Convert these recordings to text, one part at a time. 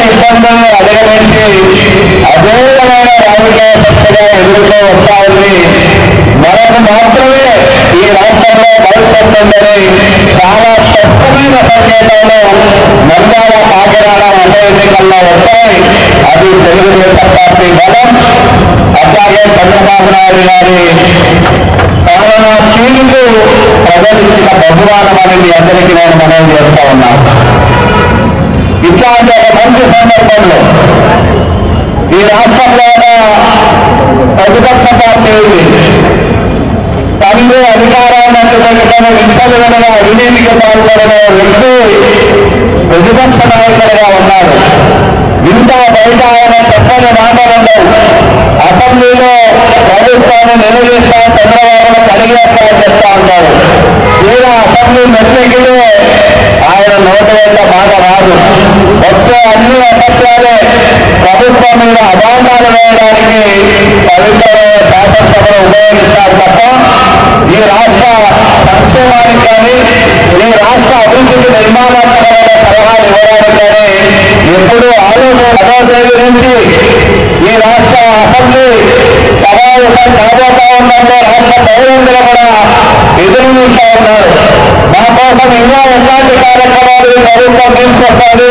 అందరూ అడగవేసి అదేవిధమైన రాజకీయ శక్తిగా ఎదురుతో వస్తా ఉంది మనకు మాత్రమే ఈ రాష్ట్రంలో భవిష్యత్తుందని చాలా స్పష్టమైన సంకేతాలు నంద్యాల కాకినాడ ఉప ఎన్నికల్లో వస్తాయి అది తెలుగుదేశం పార్టీ బలం అట్లాగే చంద్రబాబు నాయుడు గారి కరోనా తీరుకు ప్రజలించిన బహుమానం అనేది అందరికీ నేను మనవి చేస్తా ఉన్నాను ఇట్లాంటి ఒక మంచి సందర్భంలో ఈ రాష్ట్రంలో ప్రతిపక్ష పార్టీ తండ్రి అధికారాన్ని అందుకుంటున్న విచ్చలుగా అవినీతికి పాల్పడిన వ్యక్తి ప్రతిపక్ష నాయకులుగా ఉన్నారు ఇంత బయట ఆయన చెప్పని మాటలు ఉండవు అసెంబ్లీలో ప్రభుత్వాన్ని నిలదీస్తా చంద్రబాబును కలిగేస్తా చెప్తా ఉన్నారు. తీరా అసెంబ్లీ మెట్లెక్కిలో ఆయన నోట యొక్క మాట అన్ని అసత్యాలే ప్రభుత్వం మీద అభాండాలు వేయడానికి పవిత్రమైన శాసనసభను ఉపయోగిస్తారు తప్ప ఈ రాష్ట్ర సంక్షేమానికి కానీ ఈ రాష్ట్ర అభివృద్ధికి నిర్మాణాత్మకమైన సలహాలు ఇవ్వడానికి కానీ ఎప్పుడూ ఆలోచన పదవ నుంచి ఈ రాష్ట్ర అసెంబ్లీ సభ యొక్క కాబోతా ఉందంటే రాష్ట్ర పౌరులందరూ కూడా ఎదురు చూస్తూ ఉన్నారు మా కోసం ఇంకా ఎట్లాంటి కార్యక్రమాలు ఈ ప్రభుత్వం తీసుకొస్తుంది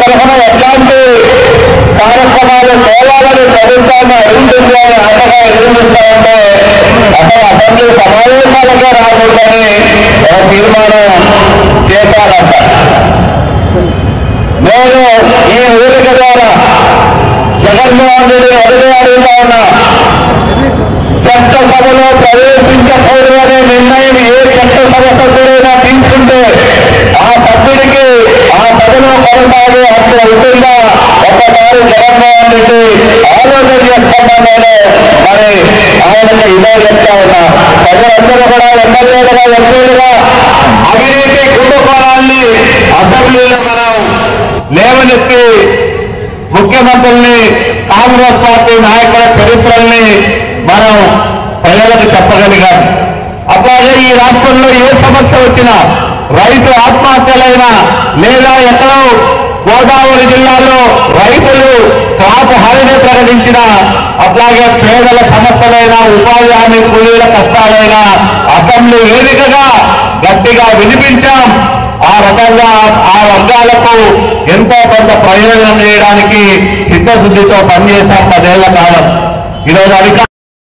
తరఫున ఎట్లాంటి కార్యక్రమాలు తేవాలని ప్రభుత్వాన్ని అడుగుతుంది అని ఆశగా ఎదురు అసలు అసెంబ్లీ సమావేశాలుగా రాకూడదని ఒక తీర్మానం చేశారంట నేను ఈ ఊరిక ద్వారా జగన్మోహన్ రెడ్డిని అడిగే అడుగుతా ఉన్నా. చట్టసభలో ప్రవేశించక కుటుంబ సభ్యుడైనా తీసుకుంటే ఆ సభ్యుడికి ఆ సభలో కొనసాగే హక్కు ఉంటుందా? ఒక్కసారి జగన్మోహన్ రెడ్డి ఆలోచన చేస్తున్నా నేను మరి ఆయనకు ఇదే చెప్తా ఉన్నా. ప్రజలందరూ కూడా ఎమ్మెల్యేలుగా ఎంపీలుగా అవినీతి కుంభకోణాన్ని అసెంబ్లీలో మనం లేవనెత్తి ముఖ్యమంత్రుల్ని కాంగ్రెస్ పార్టీ నాయకుల చరిత్రల్ని మనం ప్రజలకు చెప్పగలిగాం. అట్లాగే ఈ రాష్ట్రంలో ఏ సమస్య వచ్చినా రైతు ఆత్మహత్యలైనా లేదా ఎక్కడో గోదావరి జిల్లాలో రైతులు క్రాప్ హాలిడే ప్రకటించిన అట్లాగే పేదల సమస్యలైనా ఉపాధి హామీ కూలీల కష్టాలైనా అసెంబ్లీ వేదికగా గట్టిగా వినిపించాం. ఆ రకంగా ఆ వర్గాలకు ఎంతో కొంత ప్రయోజనం చేయడానికి చిత్తశుద్ధితో పనిచేశాం పదేళ్ళ కాలం. ఈరోజు అధికారం